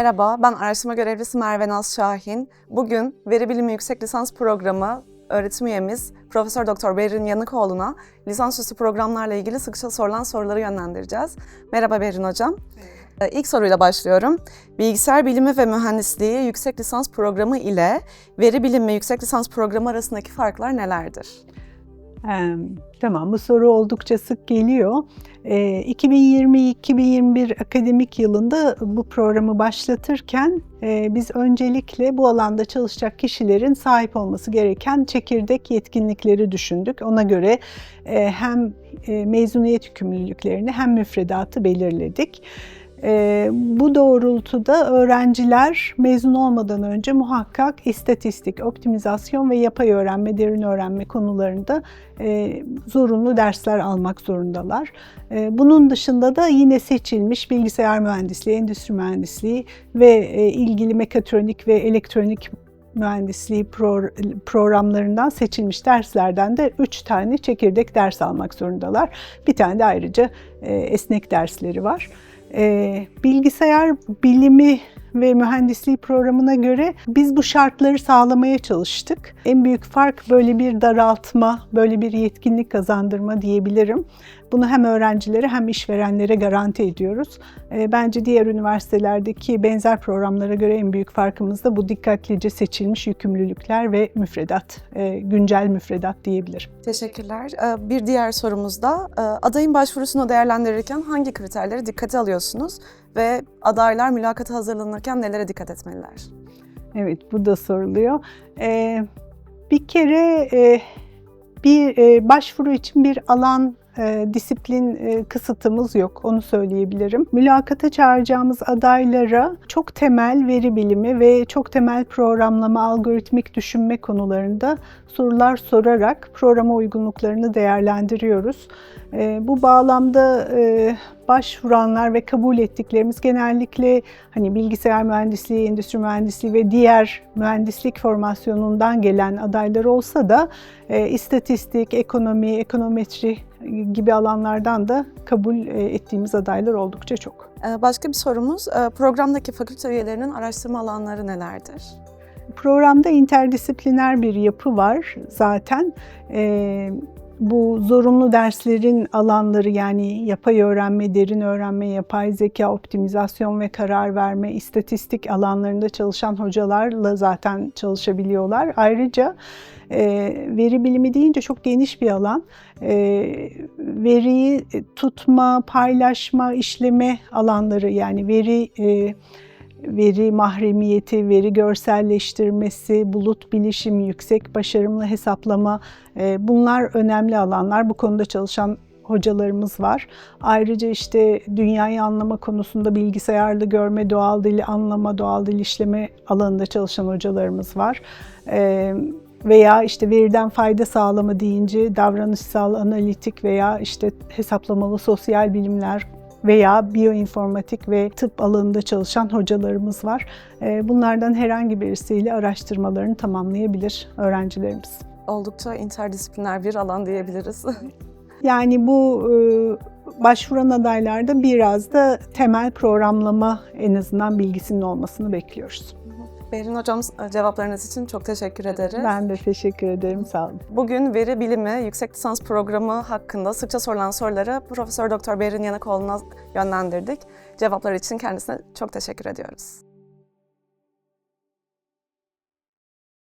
Merhaba, ben araştırma görevlisi Merve Naz Şahin. Bugün Veri Bilimi Yüksek Lisans Programı öğretim üyemiz Profesör Doktor Berin Yanıkoğlu'na lisansüstü programlarla ilgili sıkça sorulan soruları yönlendireceğiz. Merhaba Berin Hocam. Ee, İlk soruyla başlıyorum. Bilgisayar Bilimi ve Mühendisliği Yüksek Lisans Programı ile Veri Bilimi Yüksek Lisans Programı arasındaki farklar nelerdir? Tamam, bu soru oldukça sık geliyor. Ee, 2020-2021 akademik yılında bu programı başlatırken e, biz öncelikle bu alanda çalışacak kişilerin sahip olması gereken çekirdek yetkinlikleri düşündük. Ona göre e, hem e, mezuniyet yükümlülüklerini hem müfredatı belirledik. Ee, bu doğrultuda öğrenciler mezun olmadan önce muhakkak istatistik, optimizasyon ve yapay öğrenme, derin öğrenme konularında e, zorunlu dersler almak zorundalar. E, bunun dışında da yine seçilmiş bilgisayar mühendisliği, endüstri mühendisliği ve e, ilgili mekatronik ve elektronik mühendisliği pro- programlarından seçilmiş derslerden de 3 tane çekirdek ders almak zorundalar. Bir tane de ayrıca e, esnek dersleri var. E, bilgisayar bilimi ve mühendisliği programına göre biz bu şartları sağlamaya çalıştık. En büyük fark böyle bir daraltma, böyle bir yetkinlik kazandırma diyebilirim. Bunu hem öğrencilere hem işverenlere garanti ediyoruz. E, Bence diğer üniversitelerdeki benzer programlara göre en büyük farkımız da bu dikkatlice seçilmiş yükümlülükler ve müfredat, e, güncel müfredat diyebilirim. Teşekkürler. Ee, Bir diğer sorumuz da e, adayın başvurusunu değerlendirirken hangi kriterleri dikkate alıyorsunuz ve adaylar mülakata hazırlanırken nelere dikkat etmeliler? Evet, bu da soruluyor. Ee, bir kere e, bir e, başvuru için bir alan e, disiplin e, kısıtımız yok, onu söyleyebilirim. Mülakata çağıracağımız adaylara çok temel veri bilimi ve çok temel programlama, algoritmik düşünme konularında sorular sorarak programa uygunluklarını değerlendiriyoruz. E, bu bağlamda e, başvuranlar ve kabul ettiklerimiz genellikle hani bilgisayar mühendisliği, endüstri mühendisliği ve diğer mühendislik formasyonundan gelen adaylar olsa da e, istatistik, ekonomi, ekonometri gibi alanlardan da kabul e, ettiğimiz adaylar oldukça çok. Ee, Başka bir sorumuz, e, programdaki fakülte üyelerinin araştırma alanları nelerdir? Programda interdisipliner bir yapı var zaten. Ee, bu zorunlu derslerin alanları yani yapay öğrenme, derin öğrenme, yapay zeka, optimizasyon ve karar verme, istatistik alanlarında çalışan hocalarla zaten çalışabiliyorlar. Ayrıca e, veri bilimi deyince çok geniş bir alan. E, veriyi tutma, paylaşma, işleme alanları yani veri e, veri mahremiyeti, veri görselleştirmesi, bulut bilişimi, yüksek başarımlı hesaplama e, bunlar önemli alanlar. Bu konuda çalışan hocalarımız var. Ayrıca işte dünyayı anlama konusunda bilgisayarlı görme, doğal dili anlama, doğal dil işleme alanında çalışan hocalarımız var. E, veya işte veriden fayda sağlama deyince davranışsal, analitik veya işte hesaplamalı sosyal bilimler veya biyoinformatik ve tıp alanında çalışan hocalarımız var. Ee, Bunlardan herhangi birisiyle araştırmalarını tamamlayabilir öğrencilerimiz. Oldukça interdisipliner bir alan diyebiliriz. Yani bu e, başvuran adaylarda biraz da temel programlama en azından bilgisinin olmasını bekliyoruz. Berin Hocam cevaplarınız için çok teşekkür ederiz. Ben de teşekkür ederim. Sağ olun. Bugün veri bilimi yüksek lisans programı hakkında sıkça sorulan soruları Profesör Doktor Berin Yanıkoğlu'na yönlendirdik. Cevaplar için kendisine çok teşekkür ediyoruz.